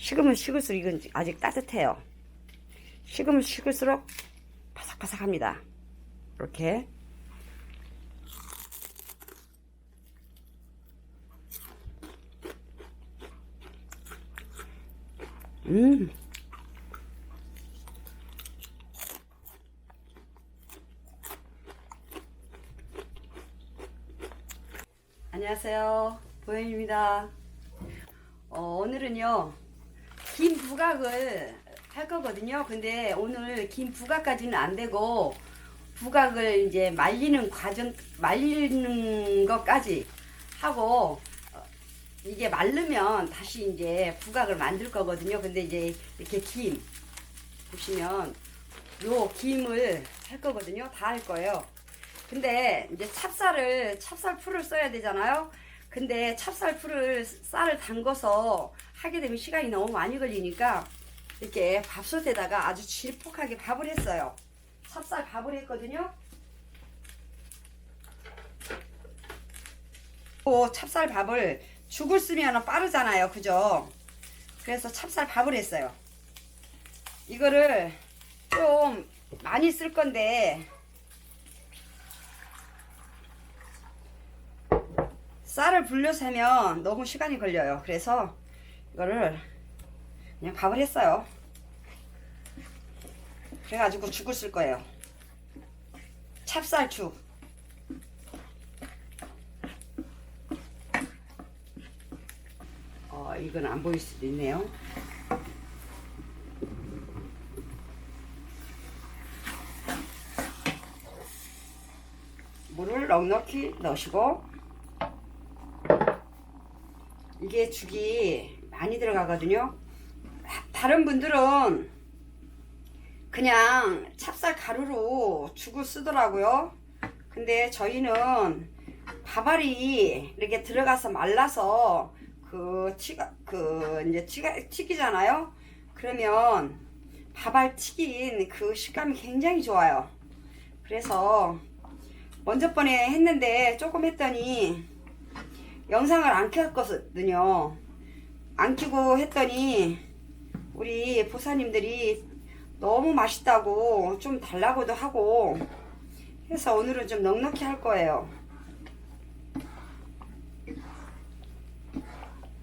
식으면 식을수록 이건 아직 따뜻해요. 식으면 식을수록 바삭바삭합니다. 이렇게. 음. 안녕하세요. 보현입니다. 어, 오늘은요, 김 부각을 할 거거든요. 근데 오늘 김 부각까지는 안 되고, 부각을 이제 말리는 과정, 말리는 것까지 하고, 어, 이게 마르면 다시 이제 부각을 만들 거거든요. 근데 이제 이렇게 김, 보시면, 요 김을 할 거거든요. 다 할 거예요. 근데 이제 찹쌀을 찹쌀 풀을 써야 되잖아요. 근데 찹쌀 풀을 쌀을 담궈서 하게 되면 시간이 너무 많이 걸리니까 이렇게 밥솥에다가 아주 질퍽하게 밥을 했어요. 찹쌀 밥을 했거든요. 또 찹쌀 밥을 죽을 쓰면 빠르잖아요. 그죠? 그래서 찹쌀 밥을 했어요. 이거를 좀 많이 쓸 건데 쌀을 불려서 하면 너무 시간이 걸려요. 그래서 이거를 그냥 밥을 했어요. 그래가지고 죽을 쓸 거예요. 찹쌀죽. 어, 이건 안 보일 수도 있네요. 물을 넉넉히 넣으시고 이게 죽이 많이 들어가거든요. 다른 분들은 그냥 찹쌀 가루로 죽을 쓰더라고요. 근데 저희는 밥알이 이렇게 들어가서 말라서 그 튀가 그 이제 튀가 튀기잖아요. 그러면 밥알 튀긴 그 식감이 굉장히 좋아요. 그래서 먼저 번에 했는데 조금 했더니 영상을 안 켰거든요. 안 켜고 했더니 우리 보사님들이 너무 맛있다고 좀 달라고도 하고 해서 오늘은 좀 넉넉히 할 거예요.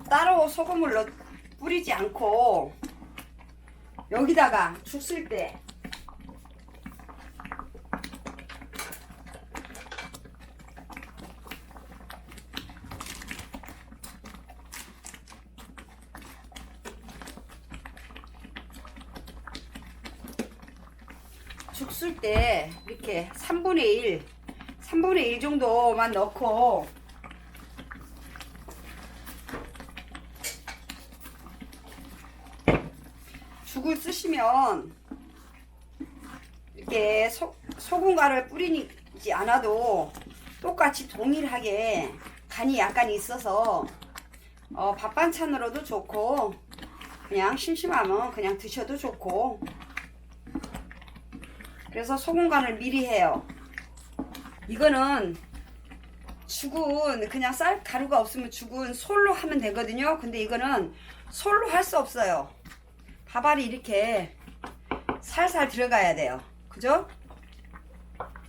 따로 소금을 넣, 뿌리지 않고 여기다가 죽쓸때 죽 쓸 때 이렇게 3분의 1, 3분의 1 정도만 넣고. 죽을 쓰시면 이렇게 소, 소금가를 뿌리지 않아도 똑같이 동일하게 간이 약간 있어서 어, 밥 반찬으로도 좋고 그냥 심심하면 그냥 드셔도 좋고 그래서 소금 간을 미리 해요. 이거는 죽은 그냥 쌀 가루가 없으면 죽은 솔로 하면 되거든요. 근데 이거는 솔로 할 수 없어요. 밥알이 이렇게 살살 들어가야 돼요. 그죠?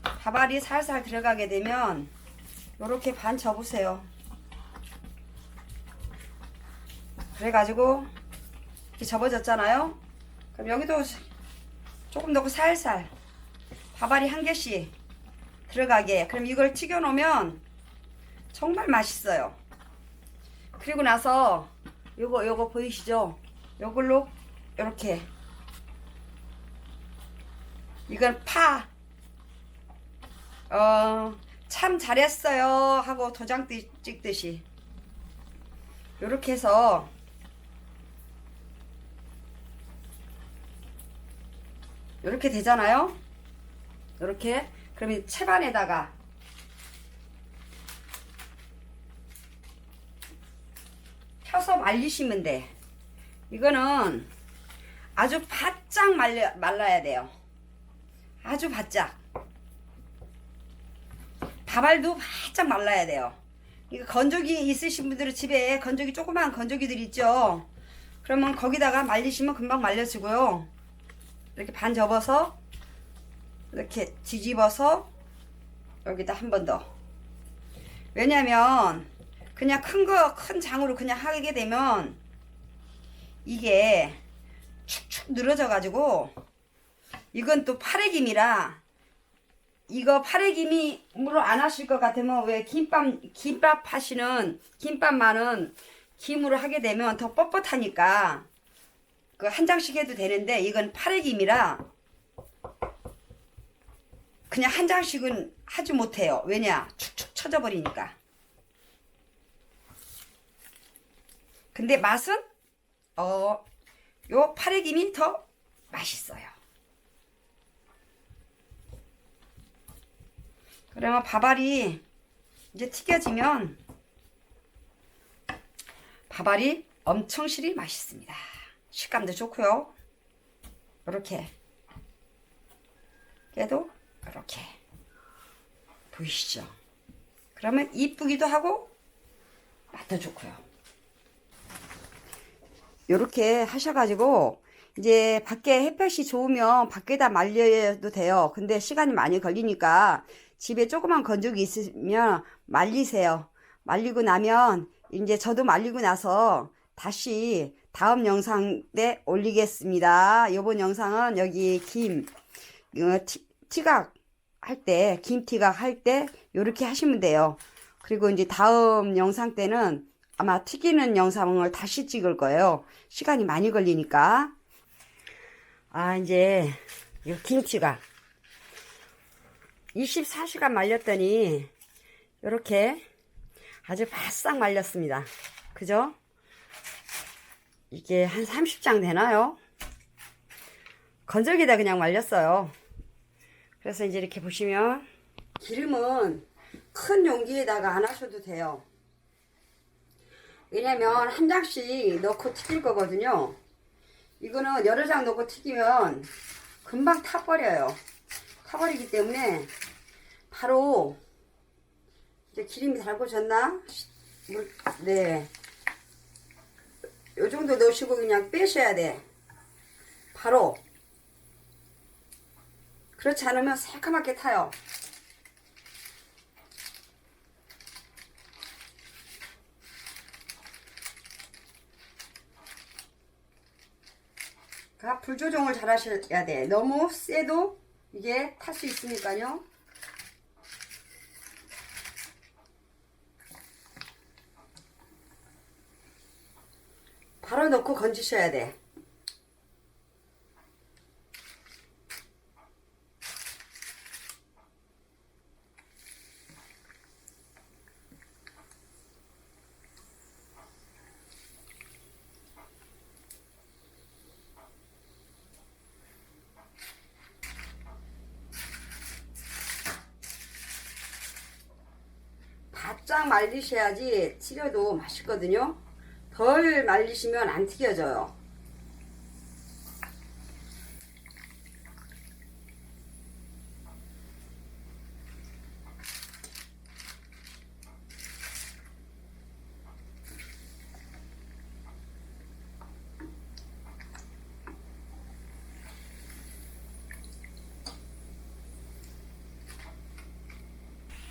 밥알이 살살 들어가게 되면 이렇게 반 접으세요. 그래가지고 이렇게 접어졌잖아요. 그럼 여기도 조금 넣고 살살 밥알이 한 개씩 들어가게. 그럼 이걸 튀겨 놓으면 정말 맛있어요. 그리고 나서 요거 요거 보이시죠? 요걸로 이렇게 이건 파. 어, 참 잘했어요 하고 도장 띠- 찍듯이 요렇게 해서 요렇게 되잖아요. 요렇게 그러면 채반에다가 펴서 말리시면 돼. 이거는 아주 바짝 말려, 말라야 돼요. 아주 바짝. 밥알도 바짝 말라야 돼요. 이거 건조기 있으신 분들은 집에 건조기 조그만 건조기들 있죠. 그러면 거기다가 말리시면 금방 말려지고요. 이렇게 반 접어서 이렇게 뒤집어서 여기다 한 번 더. 왜냐면 그냥 큰 거 큰 장으로 그냥 하게 되면 이게 축축 늘어져 가지고 이건 또 파래 김이라 이거 파래 김이으로 안 하실 것 같으면 왜 김밥 김밥 하시는 김밥만은 김으로 하게 되면 더 뻣뻣하니까 그 한 장씩 해도 되는데 이건 파래 김이라 그냥 한 장씩은 하지 못해요. 왜냐? 축축 처져 버리니까. 근데 맛은 어, 요 파래김이 더 맛있어요. 그러면 밥알이 이제 튀겨지면 밥알이 엄청 실이 맛있습니다. 식감도 좋고요. 이렇게 깨도 이렇게 보이시죠? 그러면 이쁘기도 하고 맛도 좋고요. 이렇게 하셔가지고 이제 밖에 햇볕이 좋으면 밖에다 말려도 돼요. 근데 시간이 많이 걸리니까 집에 조그만 건조기 있으면 말리세요. 말리고 나면 이제 저도 말리고 나서 다시 다음 영상 때 올리겠습니다. 이번 영상은 여기 김 어, 티, 티각 할 때, 김티각 할 때 이렇게 하시면 돼요. 그리고 이제 다음 영상 때는 아마 튀기는 영상을 다시 찍을 거예요. 시간이 많이 걸리니까. 아, 이제 이 김치가 24시간 말렸더니 이렇게 아주 바싹 말렸습니다. 그죠? 이게 한 30장 되나요? 건조기다 그냥 말렸어요. 그래서 이제 이렇게 보시면 기름은 큰 용기에다가 안 하셔도 돼요. 왜냐면 한 장씩 넣고 튀길 거거든요. 이거는 여러 장 넣고 튀기면 금방 타버려요. 타버리기 때문에 바로 이제 기름이 달궈졌나? 물, 네. 요 정도 넣으시고 그냥 빼셔야 돼. 바로. 그렇지 않으면 새까맣게 타요. 그러니까 불 조정을 잘 하셔야 돼. 너무 세도 이게 탈 수 있으니까요. 바로 넣고 건지셔야 돼. 바짝 말리셔야지 튀겨도 맛있거든요. 덜 말리시면 안 튀겨져요.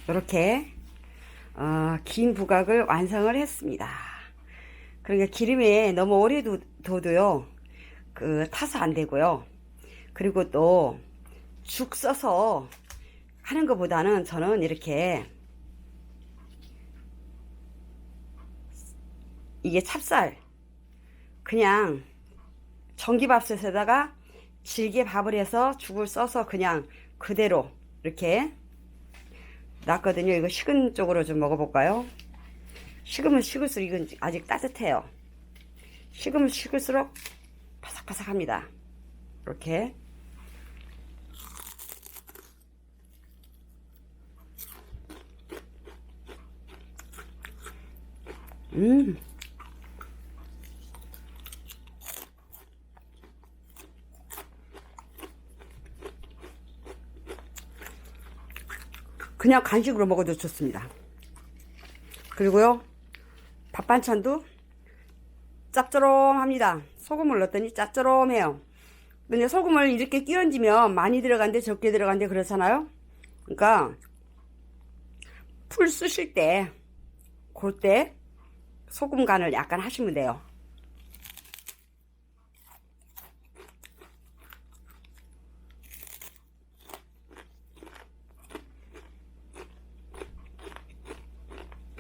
이렇게 어, 긴 부각을 완성을 했습니다. 그러니까 기름에 너무 오래 두, 둬도요, 그, 타서 안 되고요. 그리고 또, 죽 써서 하는 것보다는 저는 이렇게, 이게 찹쌀, 그냥 전기밥솥에다가 질게 밥을 해서 죽을 써서 그냥 그대로 이렇게 놨거든요. 이거 식은 쪽으로 좀 먹어볼까요? 식으면 식을수록 이건 아직 따뜻해요. 식으면 식을수록 바삭바삭합니다. 이렇게. 음. 그냥 간식으로 먹어도 좋습니다. 그리고요, 밥 반찬도 짭조름합니다. 소금을 넣었더니 짭조름해요. 근데 소금을 이렇게 끼얹으면 많이 들어간대 적게 들어간대 그렇잖아요. 그러니까 풀 쓰실 때 그때 소금 간을 약간 하시면 돼요.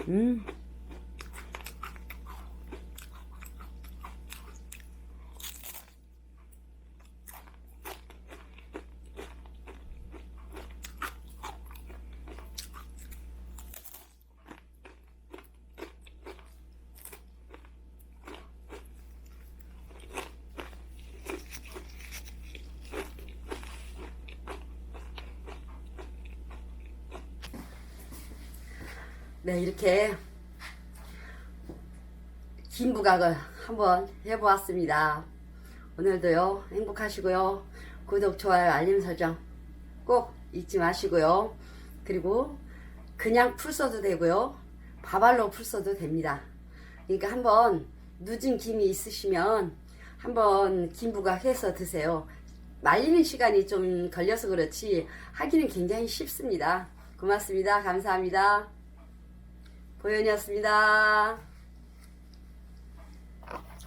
음. 네, 이렇게 김부각을 한번 해보았습니다. 오늘도요, 행복하시고요. 구독, 좋아요, 알림 설정 꼭 잊지 마시고요. 그리고 그냥 풀 써도 되고요. 밥알로 풀 써도 됩니다. 그러니까 한번 늦은 김이 있으시면 한번 김 부각 해서 드세요. 말리는 시간이 좀 걸려서 그렇지 하기는 굉장히 쉽습니다. 고맙습니다. 감사합니다. 보현이었습니다.